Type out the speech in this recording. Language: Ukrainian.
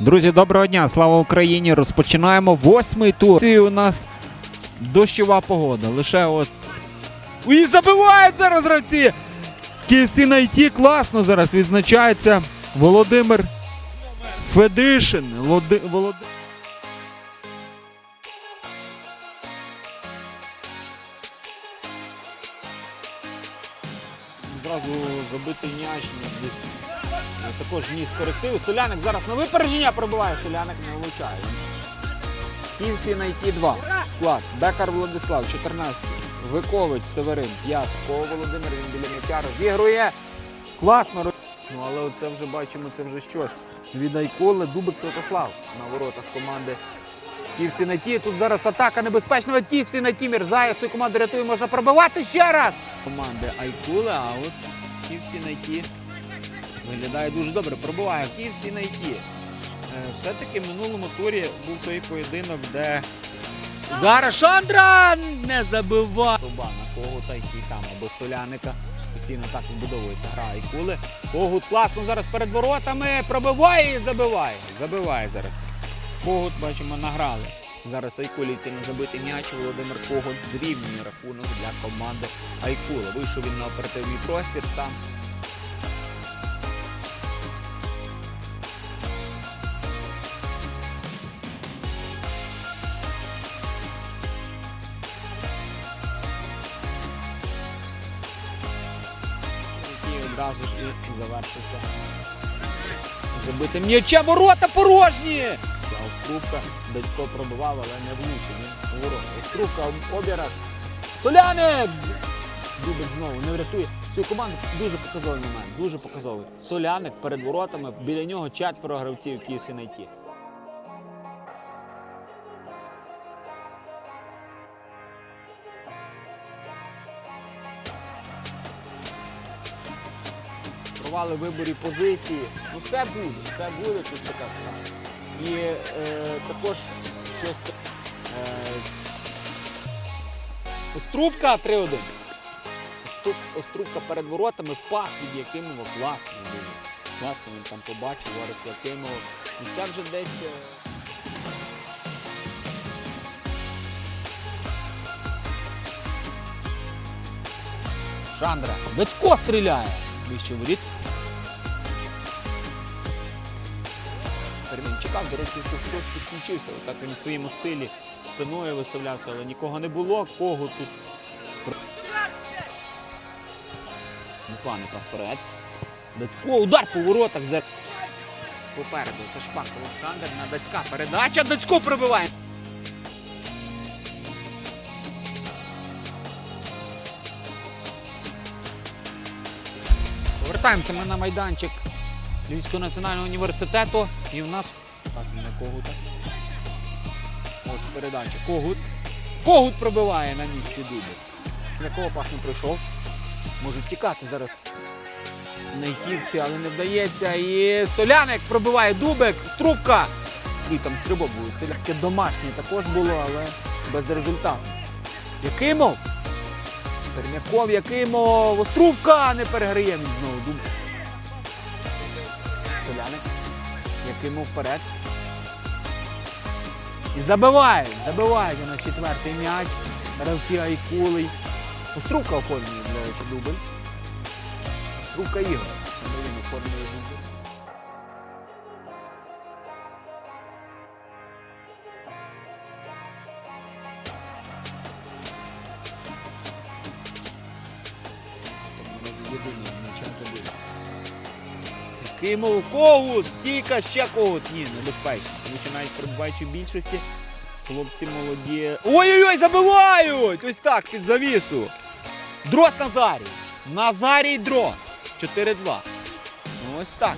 Друзі, доброго дня! Слава Україні! Розпочинаємо восьмий тур. І у нас дощова погода. Лише от. І забивають зараз гравці! Кісі найті класно зараз відзначається Володимир Федишин. Лоди... забитий м'яч десь також ніс корективу. Соляник зараз на випередження пробиває, Соляник не влучає. На ІТ 2. Склад. Бекар Владислав, 14. Викович Северин, 5. Кого Володимир, він біля м'яча розігрує. Класно. Ну, але оце вже бачимо, це вже щось. Від Айколи Дубик Святослав на воротах команди Ківсі на ті. Тут зараз атака небезпечна від Ківсі на ті. Мірзає свою команду рятує, можна пробивати ще раз. Команди Айкули, а от Ківсі на ті виглядає дуже добре. Пробиває в Ківсі на ті. Е, Все-таки в минулому турі був той поєдинок, де зараз Шандра не забиває. Труба на кого та й там або соляника. Постійно так вибудовується гра Айкули. Когут класно зараз перед воротами пробиває і забиває. Забиває зараз. Когут, бачимо, награли. Зараз Айкулівці на забитий м'яч. Володимир Когут зрівнює рахунок для команди Айкула. Вийшов він на оперативний простір сам. одразу ж і завершився. Забитим м'яча ворота порожні! Острубка батько пробивав, але не влучив. Ворота. Острубка обіраж. Соляник! Дубик знову не врятує. Цю команду дуже показовий момент, дуже показовий. Соляник перед воротами, біля нього четверо гравців Київсі найти. Провали в виборі позиції. Ну все буде, все буде, тут така справа. І е, також що ска- е, Острувка 3-1. Оструп- Острувка перед воротами, пас від Якимова класний дуже. Класно він там побачив, Орик Якимова. І це вже десь. е, Шандра. Дочко стріляє. Вище воріт. Термін чекав, до речі, що хтось підключився. Отак він в своєму стилі спиною виставлявся, але нікого не було. Кого тут. Пас вперед. Дацько, удар по воротах. За... Попереду. Це Шпак Олександр на Дацька. Передача. Дацько пробиває. Повертаємося ми на майданчик Львівського національного університету. І в нас на Когута. Ось передача. Когут. Когут пробиває на місці Дуби. Для кого пас не пройшов. Можуть тікати зараз на гівці, але не вдається. І Соляник пробиває Дубик. Струбка. І там стрибок був. Це таке домашнє також було, але без результату. Якимов. Пермяков, Якимов. Острубка не переграє він знову Соляник. Якимов вперед. І забивають, забивають на четвертий м'яч. Гравці Айкулий. Острубка оформлює, до речі, дубль. Острубка Ігор. Він оформлює дубль. Єдиний м'яча забив. Кимов когут, стійка, ще когут. Ні, небезпечно. Навіть перебуваючи в більшості, хлопці молоді. Ой-ой-ой, забивають! Ось так, під завісу. Дрос Назарій. Назарій Дрос. 4-2. Ну ось так.